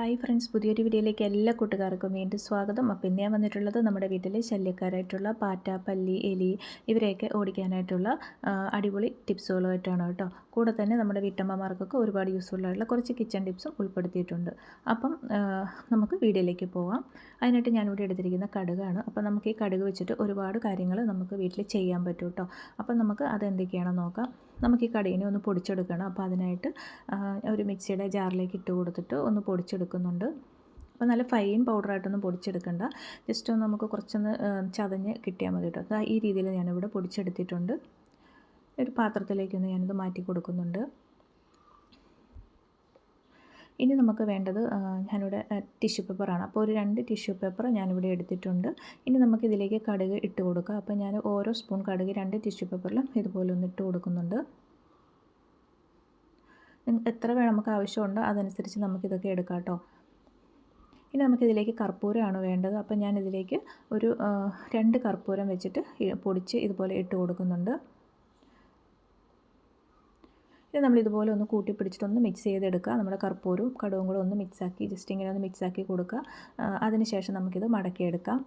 Hi friends പുതിയൊരു വീഡിയോയിലേക്ക് എല്ലാ കൂട്ടുകാർക്കും വീണ്ടും സ്വാഗതം. അപ്പോൾ ഇന്ന് ഞാൻ വന്നിട്ടുള്ളത് നമ്മുടെ വീട്ടിലെ ശല്യക്കാരായിട്ടുള്ള പാറ്റ പല്ലി എലി ഇവരെയൊക്കെ ഓടിക്കാനായിട്ടുള്ള അടിപൊളി ടിപ്സുകളുമായിട്ടാണ് കേട്ടോ. കൂടെ തന്നെ നമ്മുടെ വീട്ടമ്മമാർക്കൊക്കെ ഒരുപാട് യൂസ്ഫുൾ ആയിട്ടുള്ള കുറച്ച് കിച്ചൺ ടിപ്സും ഉൾപ്പെടുത്തിയിട്ടുണ്ട്. അപ്പം നമുക്ക് വീഡിയോയിലേക്ക് പോവാം. അതിനായിട്ട് ഞാനിവിടെ എടുത്തിരിക്കുന്ന കടുകാണ്. അപ്പോൾ നമുക്ക് ഈ കടുക് വെച്ചിട്ട് ഒരുപാട് കാര്യങ്ങൾ നമുക്ക് വീട്ടിൽ ചെയ്യാൻ പറ്റും കേട്ടോ. അപ്പം നമുക്ക് അതെന്തൊക്കെയാണെന്ന് നോക്കാം. നമുക്ക് ഈ കടീനെ ഒന്ന് പൊടിച്ചെടുക്കണം. അപ്പോൾ അതിനായിട്ട് ഒരു മിക്സിയുടെ ജാറിലേക്ക് ഇട്ട് കൊടുത്തിട്ട് ഒന്ന് പൊടിച്ചെടുക്കുന്നുണ്ട്. അപ്പോൾ നല്ല ഫൈൻ പൗഡറായിട്ടൊന്നും പൊടിച്ചെടുക്കണ്ട. ജസ്റ്റ് ഒന്ന് നമുക്ക് കുറച്ചൊന്ന് ചതഞ്ഞ് കിട്ടിയാൽ മതി കേട്ടോ. അപ്പോൾ ഈ രീതിയിൽ ഞാനിവിടെ പൊടിച്ചെടുത്തിട്ടുണ്ട്. ഒരു പാത്രത്തിലേക്കൊന്ന് ഞാനിത് മാറ്റി കൊടുക്കുന്നുണ്ട്. ഇനി നമുക്ക് വേണ്ടത് ഞാനിവിടെ ടിഷ്യൂ പേപ്പറാണ് അപ്പോൾ ഒരു രണ്ട് ടിഷ്യൂ പേപ്പർ ഞാനിവിടെ എടുത്തിട്ടുണ്ട്. ഇനി നമുക്കിതിലേക്ക് കടുക് ഇട്ട് കൊടുക്കുക അപ്പോൾ ഞാൻ ഓരോ സ്പൂൺ കടുക് രണ്ട് ടിഷ്യൂ പേപ്പറിലും ഇതുപോലെ ഒന്ന് ഇട്ട് കൊടുക്കുന്നുണ്ട്. എത്ര വേണം നമുക്ക് ആവശ്യമുണ്ടോ അതനുസരിച്ച് നമുക്കിതൊക്കെ എടുക്കാം കേട്ടോ. ഇനി നമുക്കിതിലേക്ക് കർപ്പൂരമാണ് വേണ്ടത്. അപ്പോൾ ഞാനിതിലേക്ക് ഒരു രണ്ട് കർപ്പൂരം വെച്ചിട്ട് പൊടിച്ച് ഇതുപോലെ ഇട്ട് കൊടുക്കുന്നുണ്ട്. ഇനി നമ്മൾ ഇതുപോലെ ഒന്ന് കൂട്ടി പിടിച്ചിട്ടൊന്ന് മിക്സ് ചെയ്തെടുക്കുക. നമ്മുടെ കർപ്പൂരവും കടവും കൂടെ ഒന്ന് മിക്സാക്കി ജസ്റ്റ് ഇങ്ങനെ ഒന്ന് മിക്സാക്കി കൊടുക്കുക. അതിനുശേഷം അതിന് ശേഷം നമുക്കിത് മടക്കിയെടുക്കാം.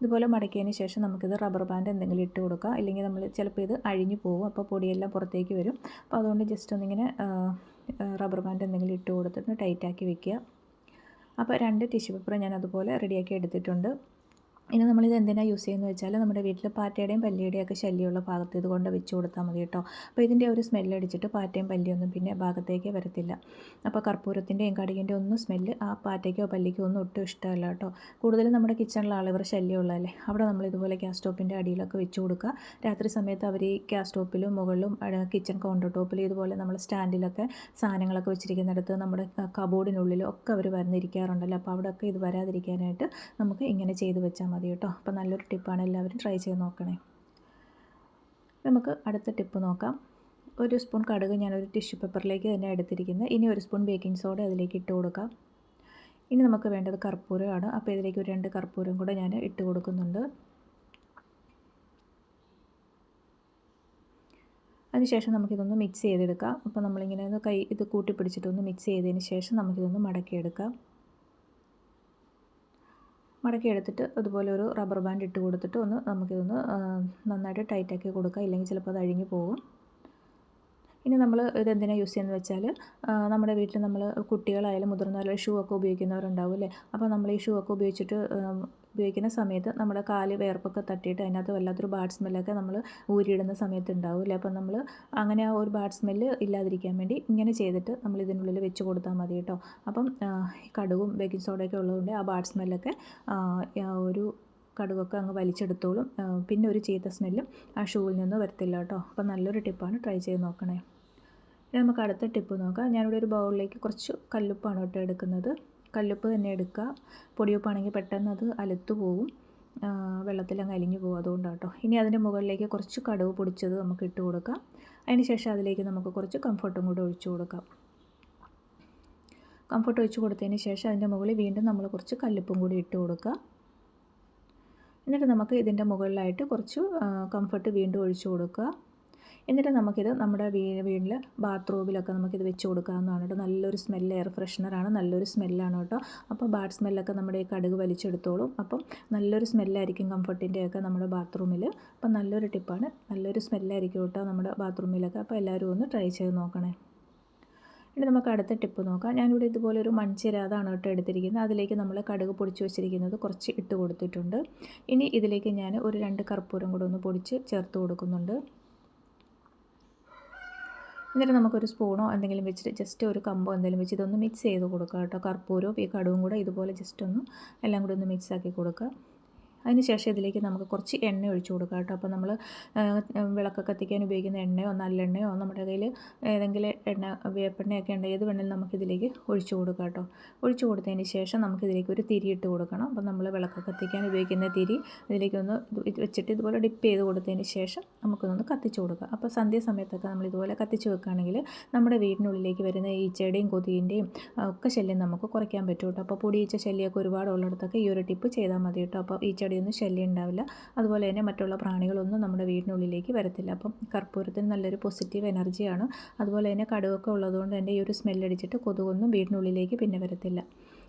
ഇതുപോലെ മടക്കിയതിന് ശേഷം നമുക്കിത് റബ്ബർ ബാൻഡ് എന്തെങ്കിലും ഇട്ട് കൊടുക്കുക. ഇല്ലെങ്കിൽ നമ്മൾ ചിലപ്പോൾ ഇത് അഴിഞ്ഞു പോകും. അപ്പോൾ പൊടിയെല്ലാം പുറത്തേക്ക് വരും. അപ്പോൾ അതുകൊണ്ട് ജസ്റ്റ് ഒന്നിങ്ങനെ റബ്ബർ ബാൻഡ് എന്തെങ്കിലും ഇട്ട് കൊടുത്തിട്ട് ടൈറ്റാക്കി വെക്കുക. അപ്പോൾ രണ്ട് ടിഷ്യൂ പേപ്പർ ഞാൻ അതുപോലെ റെഡിയാക്കി എടുത്തിട്ടുണ്ട്. ഇനി നമ്മളിത് എന്തിനാണ് യൂസ് ചെയ്യുന്നത് വെച്ചാൽ നമ്മുടെ വീട്ടിൽ പാറ്റയുടെയും പല്ലിയുടെയും ഒക്കെ ശല്യമുള്ള ഭാഗത്ത് ഇതുകൊണ്ട് വെച്ച് കൊടുത്താൽ മതി കേട്ടോ. അപ്പോൾ ഇതിന്റെ ഒരു സ്മെല്ലടിച്ചിട്ട് പാറ്റയും പല്ലിയൊന്നും പിന്നെ ഭാഗത്തേക്ക് വരത്തില്ല. അപ്പോൾ കർപ്പൂരത്തിന്റെയും കടുകിന്റെ ഒന്നും സ്മെല്ല് ആ പാറ്റയ്ക്കോ പല്ലിക്കോ ഒന്നും ഒട്ടും ഇഷ്ടമല്ല കേട്ടോ. കൂടുതലും നമ്മുടെ കിച്ചണിലെ ആളിവർ ശല്യമുള്ളതല്ലേ? അവിടെ നമ്മൾ ഇതുപോലെ ഗ്യാസ് സ്റ്റോപ്പിന്റെ അടിയിലൊക്കെ വെച്ച് കൊടുക്കുക. രാത്രി സമയത്ത് അവർ ഈ ഗ്യാസ് സ്റ്റോപ്പിലും മുകളിലും കിച്ചൺ കൗണ്ടർ ടോപ്പിലും ഇതുപോലെ നമ്മൾ സ്റ്റാൻഡിലൊക്കെ സാധനങ്ങളൊക്കെ വെച്ചിരിക്കുന്നിടത്ത് നമ്മുടെ കബോർഡിനുള്ളിലും ഒക്കെ അവർ വന്നിരിക്കാറുണ്ടല്ലോ. അപ്പോൾ അവിടെയൊക്കെ ഇത് വരാതിരിക്കാനായിട്ട് നമുക്ക് ഇങ്ങനെ ചെയ്ത് വെച്ചാൽ മതി. കേട്ടോ. അപ്പോൾ നല്ലൊരു ടിപ്പാണ് എല്ലാവരും ട്രൈ ചെയ്ത് നോക്കണേ. നമുക്ക് അടുത്ത ടിപ്പ് നോക്കാം. ഒരു സ്പൂൺ കടുക് ഞാനൊരു ടിഷ്യൂ പേപ്പറിലേക്ക് തന്നെ എടുത്തിരിക്കുന്നത് ഇനി ഒരു സ്പൂൺ ബേക്കിംഗ് സോഡ അതിലേക്ക് ഇട്ട് കൊടുക്കാം. ഇനി നമുക്ക് വേണ്ടത് കർപ്പൂരമാണ്. അപ്പോൾ ഇതിലേക്ക് ഒരു രണ്ട് കർപ്പൂരം കൂടെ ഞാൻ ഇട്ട് കൊടുക്കുന്നുണ്ട്. അതിനുശേഷം നമുക്കിതൊന്ന് മിക്സ് ചെയ്തെടുക്കാം. അപ്പോൾ നമ്മളിങ്ങനെ ഒന്ന് കൈ ഇത് കൂട്ടി പിടിച്ചിട്ടൊന്ന് മിക്സ് ചെയ്തതിന് ശേഷം നമുക്കിതൊന്ന് മടക്കിയെടുക്കാം. മടക്കി എടുത്തിട്ട് അതുപോലെ ഒരു റബ്ബർ ബാൻഡ് ഇട്ട് കൊടുത്തിട്ട് ഒന്ന് നമുക്കിതൊന്ന് നന്നായിട്ട് ടൈറ്റാക്കി കൊടുക്കുക ഇല്ലെങ്കിൽ ചിലപ്പോൾ അത് അഴിഞ്ഞു പോകും. ഇനി നമ്മൾ ഇതെന്തിനാണ് യൂസ് ചെയ്യുന്നത് വെച്ചാൽ നമ്മുടെ വീട്ടിൽ നമ്മൾ കുട്ടികളായാലും മുതിർന്നവരായാലും ഷൂ ഒക്കെ ഉപയോഗിക്കുന്നവരുണ്ടാവും അല്ലേ? അപ്പോൾ നമ്മൾ ഈ ഷൂ ഒക്കെ ഉപയോഗിച്ചിട്ട് ഉപയോഗിക്കുന്ന സമയത്ത് നമ്മുടെ കാൽ വേർപ്പൊക്കെ തട്ടിയിട്ട് അതിനകത്ത് വല്ലാത്തൊരു ബാഡ് സ്മെല്ലൊക്കെ നമ്മൾ ഊരിയിടുന്ന സമയത്ത് അല്ലേ? അപ്പോൾ നമ്മൾ അങ്ങനെ ആ ഒരു ബാഡ് സ്മെല്ല് ഇല്ലാതിരിക്കാൻ വേണ്ടി ഇങ്ങനെ ചെയ്തിട്ട് നമ്മൾ ഇതിനുള്ളിൽ വെച്ച് കൊടുത്താൽ മതി കേട്ടോ. അപ്പം കടുകും ബേക്കിംഗ് സോഡയൊക്കെ ഉള്ളതുകൊണ്ട് ആ ബാഡ് സ്മെല്ലൊക്കെ ഒരു കടുകൊക്കെ അങ്ങ് വലിച്ചെടുത്തോളും. പിന്നെ ഒരു ചീത്ത സ്മെല്ലും ആ ഷൂവിൽ നിന്ന് വരത്തില്ല കേട്ടോ. അപ്പം നല്ലൊരു ടിപ്പാണ് ട്രൈ ചെയ്ത് നോക്കണേ. നമുക്ക് അടുത്ത ടിപ്പ് നോക്കാം. ഞാനിവിടെ ഒരു ബൗളിലേക്ക് കുറച്ച് കല്ലുപ്പാണ് കേട്ടോ എടുക്കുന്നത്. കല്ലുപ്പ് തന്നെ എടുക്കുക. പൊടിയുപ്പാണെങ്കിൽ പെട്ടെന്ന് അത് അലുത്തു പോകും വെള്ളത്തിലങ്ങ് അലിഞ്ഞു പോകും അതുകൊണ്ടാണ് കേട്ടോ. ഇനി അതിന്റെ മുകളിലേക്ക് കുറച്ച് കടുവ് പൊടിച്ചത് നമുക്ക് ഇട്ട് കൊടുക്കാം. അതിന് ശേഷം അതിലേക്ക് നമുക്ക് കുറച്ച് കംഫർട്ടും കൂടെ ഒഴിച്ചു കൊടുക്കാം. കംഫർട്ട് ഒഴിച്ച് കൊടുത്തതിന് ശേഷം അതിന്റെ മുകളിൽ വീണ്ടും നമ്മൾ കുറച്ച് കല്ലുപ്പും കൂടി ഇട്ട് കൊടുക്കുക. എന്നിട്ട് നമുക്ക് ഇതിന്റെ മുകളിലായിട്ട് കുറച്ച് കംഫർട്ട് വീണ്ടും ഒഴിച്ചു കൊടുക്കുക. എന്നിട്ട് നമുക്കിത് നമ്മുടെ വീ വീട്ടിൽ ബാത്റൂമിലൊക്കെ നമുക്കിത് വെച്ച് കൊടുക്കാവുന്നതാണ് കേട്ടോ. നല്ലൊരു സ്മെല്ല് എയർ ഫ്രഷ്നറാണ് നല്ലൊരു സ്മെല്ലാണ് കേട്ടോ. അപ്പോൾ ബാഡ് സ്മെല്ലൊക്കെ നമ്മുടെ ഈ കടുക് വലിച്ചെടുത്തോളും. അപ്പം നല്ലൊരു സ്മെല്ലായിരിക്കും കംഫർട്ടിന്റെയൊക്കെ നമ്മുടെ ബാത്റൂമിൽ അപ്പം നല്ലൊരു ടിപ്പാണ് നല്ലൊരു സ്മെല്ലായിരിക്കും കേട്ടോ നമ്മുടെ ബാത്റൂമിലൊക്കെ അപ്പോൾ എല്ലാവരും ഒന്ന് ട്രൈ ചെയ്ത് നോക്കണേ. ഇനി നമുക്ക് അടുത്ത ടിപ്പ് നോക്കാം. ഞാനിവിടെ ഇതുപോലെ ഒരു മൺചിരാതാണ് കേട്ടോ എടുത്തിരിക്കുന്നത്. അതിലേക്ക് നമ്മൾ കടുക് പൊടിച്ച് വെച്ചിരിക്കുന്നത് കുറച്ച് ഇട്ട് കൊടുത്തിട്ടുണ്ട്. ഇനി ഇതിലേക്ക് ഞാൻ ഒരു രണ്ട് കർപ്പൂരം കൂടെ ഒന്ന് പൊടിച്ച് ചേർത്ത് കൊടുക്കുന്നുണ്ട്. എന്നിട്ട് നമുക്കൊരു സ്പൂണോ എന്തെങ്കിലും വെച്ചിട്ട് ജസ്റ്റ് ഒരു കമ്പോ എന്തെങ്കിലും വെച്ച് ഇതൊന്ന് മിക്സ് ചെയ്ത് കൊടുക്കുക കേട്ടോ. കർപ്പൂരവും ഈ കടുവും കൂടെ ഇതുപോലെ ജസ്റ്റ് ഒന്ന് എല്ലാം കൂടി ഒന്ന് മിക്സ് ആക്കി കൊടുക്കുക. അതിന് ശേഷം ഇതിലേക്ക് നമുക്ക് കുറച്ച് എണ്ണ ഒഴിച്ചു കൊടുക്കാം കേട്ടോ. അപ്പോൾ നമ്മൾ വിളക്ക് കത്തിക്കാൻ ഉപയോഗിക്കുന്ന എണ്ണയോ നല്ലെണ്ണയോ നമ്മുടെ കയ്യിൽ ഏതെങ്കിലും എണ്ണ വേപ്പെണ്ണയൊക്കെ ഉണ്ട് ഏത് വേണമെങ്കിലും നമുക്കിതിലേക്ക് ഒഴിച്ചു കൊടുക്കാം കേട്ടോ. ഒഴിച്ചു കൊടുത്തതിന് ശേഷം നമുക്കിതിലേക്ക് ഒരു തിരി ഇട്ട് കൊടുക്കണം. അപ്പോൾ നമ്മൾ വിളക്ക് കത്തിക്കാൻ ഉപയോഗിക്കുന്ന തിരി ഇതിലേക്കൊന്ന് ഇത് ഇത് വെച്ചിട്ട് ഇതുപോലെ ഡിപ്പ് ചെയ്ത് കൊടുത്തതിന് ശേഷം നമുക്കൊന്ന് കത്തിച്ച് കൊടുക്കുക അപ്പോൾ സന്ധ്യ സമയത്തൊക്കെ നമ്മൾ ഇതുപോലെ കത്തിച്ച് വെക്കുകയാണെങ്കിൽ നമ്മുടെ വീടിനുള്ളിലേക്ക് വരുന്ന ഈച്ചയുടെയും കൊതിന്റെയും ഒക്കെ ശല്യം നമുക്ക് കുറയ്ക്കാൻ പറ്റും കേട്ടോ. അപ്പോൾ പൊടി ഈച്ച ശല്യമൊക്കെ ഒരുപാട് ഉള്ളിടത്തൊക്കെ ഈ ഒരു ടിപ്പ് ചെയ്താൽ മതി കേട്ടോ. അപ്പോൾ ഈച്ചയുടെ പല്ലിയുടെയൊന്നും ശല്യം ഉണ്ടാവില്ല അതുപോലെ തന്നെ മറ്റുള്ള പ്രാണികളൊന്നും നമ്മുടെ വീടിനുള്ളിലേക്ക് വരത്തില്ല. അപ്പം കർപ്പൂരത്തിന് നല്ലൊരു പോസിറ്റീവ് എനർജിയാണ് അതുപോലെ തന്നെ കടുവൊക്കെ ഉള്ളതുകൊണ്ട് തന്നെ ഈ ഒരു സ്മെല്ലടിച്ചിട്ട് കൊതുകൊന്നും വീടിനുള്ളിലേക്ക് പിന്നെ വരത്തില്ല.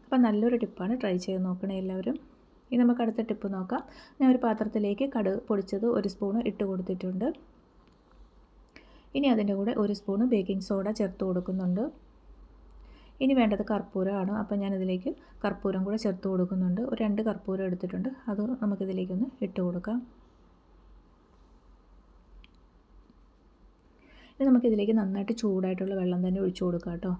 അപ്പം നല്ലൊരു ടിപ്പാണ് ട്രൈ ചെയ്ത് നോക്കണേ എല്ലാവരും. ഇനി നമുക്ക് അടുത്ത ടിപ്പ് നോക്കാം. ഞാൻ ഒരു പാത്രത്തിലേക്ക് കടുക് പൊടിച്ചത് ഒരു സ്പൂണ് ഇട്ട് കൊടുത്തിട്ടുണ്ട്. ഇനി അതിന്റെ കൂടെ ഒരു സ്പൂണ് ബേക്കിംഗ് സോഡ ചേർത്ത് കൊടുക്കുന്നുണ്ട്. ഇനി വേണ്ടത് കർപ്പൂരമാണ്. അപ്പോൾ ഞാനിതിലേക്ക് കർപ്പൂരം കൂടെ ചേർത്ത് കൊടുക്കുന്നുണ്ട്. ഒരു രണ്ട് കർപ്പൂരം എടുത്തിട്ടുണ്ട്. അത് നമുക്കിതിലേക്കൊന്ന് ഇട്ട് കൊടുക്കാം. ഇനി നമുക്കിതിലേക്ക് നന്നായിട്ട് ചൂടായിട്ടുള്ള വെള്ളം തന്നെ ഒഴിച്ചു കൊടുക്കാം കേട്ടോ.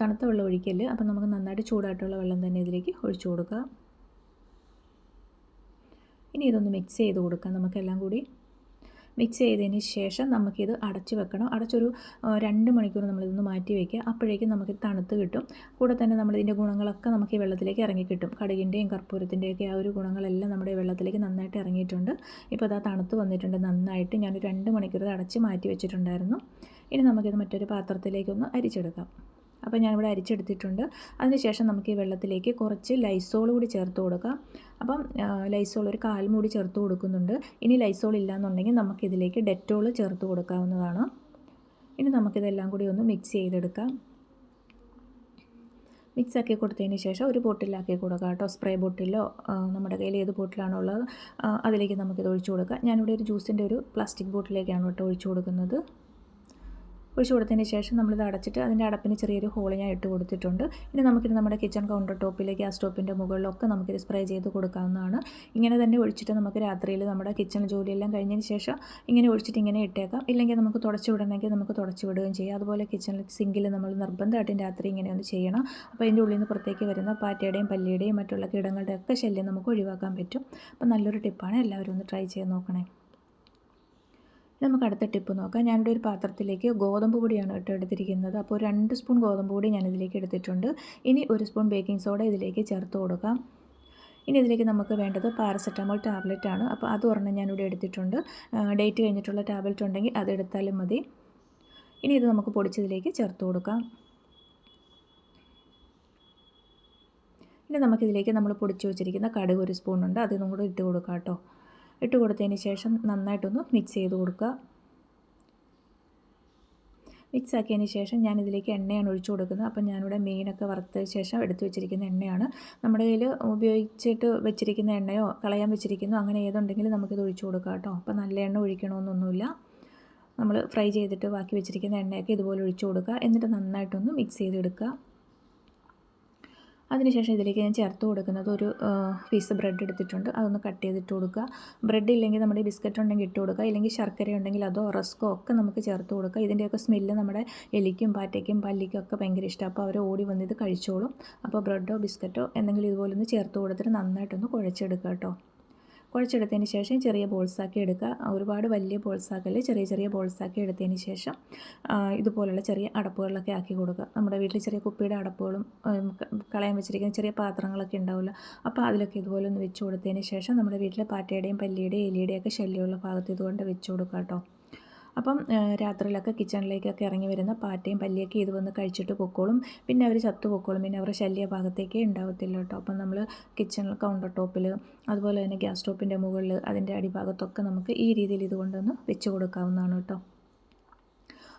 തണുത്ത വെള്ളം ഒഴിക്കൽ അപ്പം നമുക്ക് നന്നായിട്ട് ചൂടായിട്ടുള്ള വെള്ളം തന്നെ ഇതിലേക്ക് ഒഴിച്ചു കൊടുക്കാം. ഇനി ഇതൊന്ന് മിക്സ് ചെയ്ത് കൊടുക്കാം. നമുക്കെല്ലാം കൂടി മിക്സ് ചെയ്തതിന് ശേഷം നമുക്കിത് അടച്ച് വെക്കണം. അടച്ചൊരു രണ്ട് മണിക്കൂർ നമ്മളിതൊന്ന് മാറ്റി വയ്ക്കുക അപ്പോഴേക്കും നമുക്ക് തണുത്ത് കിട്ടും. കൂടെ തന്നെ നമ്മളിതിന്റെ ഗുണങ്ങളൊക്കെ നമുക്ക് ഈ വെള്ളത്തിലേക്ക് ഇറങ്ങി കിട്ടും. കടുകിന്റെയും കർപ്പൂരത്തിന്റെയൊക്കെ ആ ഒരു ഗുണങ്ങളെല്ലാം നമ്മുടെ വെള്ളത്തിലേക്ക് നന്നായിട്ട് ഇറങ്ങിയിട്ടുണ്ട്. ഇപ്പോൾ അത് തണുത്ത് വന്നിട്ടുണ്ട് നന്നായിട്ട്. ഞാൻ രണ്ട് മണിക്കൂർ അടച്ച് മാറ്റി വെച്ചിട്ടുണ്ടായിരുന്നു. ഇനി നമുക്കിത് മറ്റൊരു പാത്രത്തിലേക്കൊന്ന് അരിച്ചെടുക്കാം. അപ്പോൾ ഞാനിവിടെ അരിച്ചെടുത്തിട്ടുണ്ട്. അതിനുശേഷം നമുക്ക് ഈ വെള്ളത്തിലേക്ക് കുറച്ച് ലൈസോൾ കൂടി ചേർത്ത് കൊടുക്കാം. അപ്പം ലൈസോൾ ഒരു കാൽമൂടി ചേർത്ത് കൊടുക്കുന്നുണ്ട്. ഇനി ലൈസോൾ ഇല്ലയെന്നുണ്ടെങ്കിൽ നമുക്കിതിലേക്ക് ഡെറ്റോൾ ചേർത്ത് കൊടുക്കാവുന്നതാണ്. ഇനി നമുക്കിതെല്ലാം കൂടി ഒന്ന് മിക്സ് ചെയ്തെടുക്കാം. മിക്സ് ആക്കി കൊടുത്തതിന് ശേഷം ഒരു ബോട്ടിലാക്കി കൊടുക്കാം കേട്ടോ. സ്പ്രേ ബോട്ടിലോ നമ്മുടെ കയ്യിൽ ഏത് ബോട്ടിലാണോ ഉള്ളത് അതിലേക്ക് നമുക്കിത് ഒഴിച്ചു കൊടുക്കാം. ഞാനിവിടെ ഒരു ജ്യൂസിന്റെ ഒരു പ്ലാസ്റ്റിക് ബോട്ടിലേക്കാണ് കേട്ടോ ഒഴിച്ചു കൊടുക്കുന്നത്. ഒഴിച്ച് കൊടുത്തതിന് ശേഷം നമ്മളിത് അടച്ചിട്ട് അതിന്റെ അടപ്പിന് ചെറിയൊരു ഹോൾ ഞാൻ ഇട്ട് കൊടുത്തിട്ടുണ്ട്. ഇനി നമുക്കിത് നമ്മുടെ കിച്ചൺ കൗണ്ടർ ടോപ്പിൽ ഗ്യാസ് ടോപ്പിന്റെ മുകളിലൊക്കെ നമുക്കിത് സ്പ്രേ ചെയ്ത് കൊടുക്കാവുന്നതാണ്. ഇങ്ങനെ തന്നെ ഒഴിച്ചിട്ട് നമുക്ക് രാത്രിയിൽ നമ്മുടെ കിച്ചൺ ജോലിയെല്ലാം കഴിഞ്ഞതിന് ശേഷം ഇങ്ങനെ ഒഴിച്ചിട്ട് ഇങ്ങനെ ഇട്ടേക്കാം. ഇല്ലെങ്കിൽ നമുക്ക് തുടച്ചു വിടണമെങ്കിൽ നമുക്ക് തുടച്ചു വിടുകയും ചെയ്യാം. അതുപോലെ കിച്ചണിൽ സിങ്കിൽ നമ്മൾ നിർബന്ധമായിട്ടും രാത്രി ഇങ്ങനെ ഒന്ന് ചെയ്യണം. അപ്പോൾ അതിന്റെ ഉള്ളിൽ നിന്ന് പുറത്തേക്ക് വരുന്ന പാറ്റയുടെയും പല്ലിയുടെയും മറ്റുള്ള കീടങ്ങളുടെയൊക്കെ ശല്യം നമുക്ക് ഒഴിവാക്കാൻ പറ്റും. അപ്പോൾ നല്ലൊരു ടിപ്പാണ് എല്ലാവരും ഒന്ന് ട്രൈ ചെയ്ത് നോക്കണേ. നമുക്ക് അടുത്ത ടിപ്പ് നോക്കാം. ഞാനിവിടെ ഒരു പാത്രത്തിലേക്ക് ഗോതമ്പ് പൊടിയാണ് കേട്ടോ എടുത്തിരിക്കുന്നത്. അപ്പോൾ രണ്ട് സ്പൂൺ ഗോതമ്പ് പൊടി ഞാൻ ഇതിലേക്ക് എടുത്തിട്ടുണ്ട്. ഇനി ഒരു സ്പൂൺ ബേക്കിംഗ് സോഡ ഇതിലേക്ക് ചേർത്ത് കൊടുക്കാം. ഇനി ഇതിലേക്ക് നമുക്ക് വേണ്ടത് പാരസെറ്റമോൾ ടാബ്ലറ്റ് ആണ്. അപ്പോൾ അത് ഒരെണ്ണം ഞാനിവിടെ എടുത്തിട്ടുണ്ട്. ഡേറ്റ് കഴിഞ്ഞിട്ടുള്ള ടാബ്ലറ്റ് ഉണ്ടെങ്കിൽ അത് എടുത്താലും മതി. ഇനി ഇത് നമുക്ക് പൊടിച്ചതിലേക്ക് ചേർത്ത് കൊടുക്കാം. ഇനി നമുക്കിതിലേക്ക് നമ്മൾ പൊടിച്ച് വെച്ചിരിക്കുന്ന കടുക് ഒരു സ്പൂണുണ്ട് അതൊന്നും കൂടെ ഇട്ട് കൊടുക്കാം കേട്ടോ. ഇട്ട് കൊടുത്തതിന് ശേഷം നന്നായിട്ടൊന്ന് മിക്സ് ചെയ്ത് കൊടുക്കുക. മിക്സ് ആക്കിയതിന് ശേഷം ഞാൻ ഇതിലേക്ക് എണ്ണയാണ് ഒഴിച്ചു കൊടുക്കുന്നത്. അപ്പം ഞാനിവിടെ മീനൊക്കെ വറുത്തതിന് ശേഷം എടുത്തു വെച്ചിരിക്കുന്ന എണ്ണയാണ്. നമ്മുടെ കയ്യിൽ ഉപയോഗിച്ചിട്ട് വെച്ചിരിക്കുന്ന എണ്ണയോ കളയാൻ വെച്ചിരിക്കുന്നോ അങ്ങനെ ഏതുണ്ടെങ്കിലും നമുക്കിത് ഒഴിച്ചു കൊടുക്കാം കേട്ടോ. അപ്പം നല്ല എണ്ണ ഒഴിക്കണമെന്നൊന്നുമില്ല. നമ്മൾ ഫ്രൈ ചെയ്തിട്ട് ബാക്കി വെച്ചിരിക്കുന്ന എണ്ണയൊക്കെ ഇതുപോലെ ഒഴിച്ചു കൊടുക്കുക. എന്നിട്ട് നന്നായിട്ടൊന്ന് മിക്സ് ചെയ്തെടുക്കുക. അതിനുശേഷം ഇതിലേക്ക് ഞാൻ ചേർത്ത് കൊടുക്കുന്നത് ഒരു പീസ് ബ്രെഡ് എടുത്തിട്ടുണ്ട്. അതൊന്ന് കട്ട് ചെയ്തിട്ട് കൊടുക്കുക. ബ്രെഡ് ഇല്ലെങ്കിൽ നമ്മുടെ ബിസ്ക്കറ്റ് ഉണ്ടെങ്കിൽ ഇട്ട് കൊടുക്കുക. ഇല്ലെങ്കിൽ ശർക്കര ഉണ്ടെങ്കിൽ അതോ റസ്കോ ഒക്കെ നമുക്ക് ചേർത്ത് കൊടുക്കുക. ഇതിന്റെയൊക്കെ സ്മെല്ല് നമ്മുടെ എലിക്കും പാറ്റയ്ക്കും പല്ലിക്കും ഒക്കെ ഭയങ്കര ഇഷ്ടമാണ്. അപ്പോൾ അവർ ഓടി വന്ന് ഇത് കഴിച്ചോളും. അപ്പോൾ ബ്രെഡോ ബിസ്ക്കറ്റോ എന്തെങ്കിലും ഇതുപോലെ ഒന്ന് ചേർത്ത് കൊടുത്തിട്ട് നന്നായിട്ടൊന്ന് കുഴച്ചെടുക്കുക കേട്ടോ. കുഴച്ചെടുത്തതിന് ശേഷം ചെറിയ ബോൾസാക്കി എടുക്കുക. ഒരുപാട് വലിയ ബോൾസാക്കൽ ചെറിയ ചെറിയ ബോൾസാക്കി എടുത്തതിന് ശേഷം ഇതുപോലുള്ള ചെറിയ അടപ്പുകളിലൊക്കെ ആക്കി കൊടുക്കുക. നമ്മുടെ വീട്ടിൽ ചെറിയ കുപ്പിയുടെ അടപ്പുകളും കളയാൻ വെച്ചിരിക്കുന്ന ചെറിയ പാത്രങ്ങളൊക്കെ ഉണ്ടാവില്ല. അപ്പോൾ അതിലൊക്കെ ഇതുപോലെ ഒന്ന് വെച്ച് കൊടുത്തതിന് ശേഷം നമ്മുടെ വീട്ടിലെ പാറ്റയുടെയും പല്ലിയുടെയും എലിയുടെയൊക്കെ ശല്യമുള്ള ഭാഗത്ത് ഇതുകൊണ്ട് വെച്ച് കൊടുക്കുക കേട്ടോ. അപ്പം രാത്രിയിലൊക്കെ കിച്ചണിലേക്കൊക്കെ ഇറങ്ങി വരുന്ന പാറ്റയും പല്ലിയൊക്കെ ഇത് വന്ന് കഴിച്ചിട്ട് പൊക്കോളും. പിന്നെ അവർ ചത്തു പൊക്കോളും. പിന്നെ അവരുടെ ശല്യ ഭാഗത്തേക്കേ ഉണ്ടാവത്തില്ല കേട്ടോ. അപ്പം നമ്മൾ കിച്ചൺ കൗണ്ടർ ടോപ്പിൽ അതുപോലെ തന്നെ ഗ്യാസ് സ്റ്റോപ്പിന്റെ മുകളിൽ അതിന്റെ അടിഭാഗത്തൊക്കെ നമുക്ക് ഈ രീതിയിൽ ഇതുകൊണ്ടൊന്ന് വെച്ച് കൊടുക്കാവുന്നതാണ് കേട്ടോ.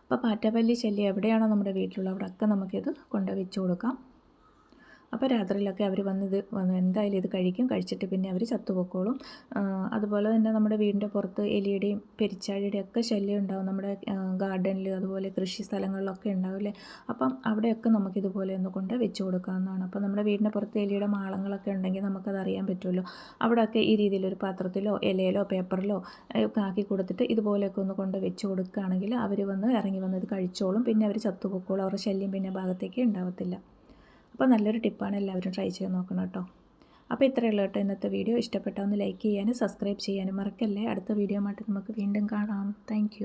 അപ്പോൾ പാറ്റപ്പല്ലി ശല്യം എവിടെയാണോ നമ്മുടെ വീട്ടിലുള്ളത് അവിടെയൊക്കെ നമുക്കിത് കൊണ്ട് വെച്ച് കൊടുക്കാം. അപ്പോൾ രാത്രിയിലൊക്കെ അവർ വന്നത് വന്ന് എന്തായാലും ഇത് കഴിക്കും. കഴിച്ചിട്ട് പിന്നെ അവർ ചത്തുപൊക്കോളും. അതുപോലെ തന്നെ നമ്മുടെ വീടിന്റെ പുറത്ത് എലിയുടെയും പെരിച്ചാഴിയുടെയും ഒക്കെ ശല്യം ഉണ്ടാവും. നമ്മുടെ ഗാർഡനിൽ അതുപോലെ കൃഷി സ്ഥലങ്ങളിലൊക്കെ ഉണ്ടാവില്ലേ അപ്പം അവിടെയൊക്കെ നമുക്കിതുപോലെ ഒന്ന് കൊണ്ട് വെച്ച് കൊടുക്കാവുന്നതാണ്. അപ്പോൾ നമ്മുടെ വീടിന്റെ പുറത്ത് എലിയുടെ മാളങ്ങളൊക്കെ ഉണ്ടെങ്കിൽ നമുക്കത് അറിയാൻ പറ്റുമല്ലോ. അവിടെയൊക്കെ ഈ രീതിയിലൊരു പാത്രത്തിലോ ഇലയിലോ പേപ്പറിലോ ഒക്കെ ആക്കി കൊടുത്തിട്ട് ഇതുപോലെയൊക്കെ ഒന്ന് കൊണ്ട് വെച്ച് കൊടുക്കുകയാണെങ്കിൽ അവർ വന്ന് ഇറങ്ങി വന്ന് ഇത് കഴിച്ചോളും. പിന്നെ അവർ ചത്തുപൊക്കോളും. അവരുടെ ശല്യം പിന്നെ ഭാഗത്തേക്ക് ഉണ്ടാവത്തില്ല. അപ്പോൾ നല്ലൊരു ടിപ്പാണ് എല്ലാവരും ട്രൈ ചെയ്ത് നോക്കണം കേട്ടോ. അപ്പോൾ ഉള്ളൂ കേട്ടോ ഇന്നത്തെ വീഡിയോ. ഇഷ്ടപ്പെട്ടാൽ ഒന്ന് ലൈക്ക് ചെയ്യാനും സബ്സ്ക്രൈബ് ചെയ്യാനും മറക്കല്ലേ. അടുത്ത വീഡിയോ ആയിട്ട് നമുക്ക് വീണ്ടും കാണാം. താങ്ക്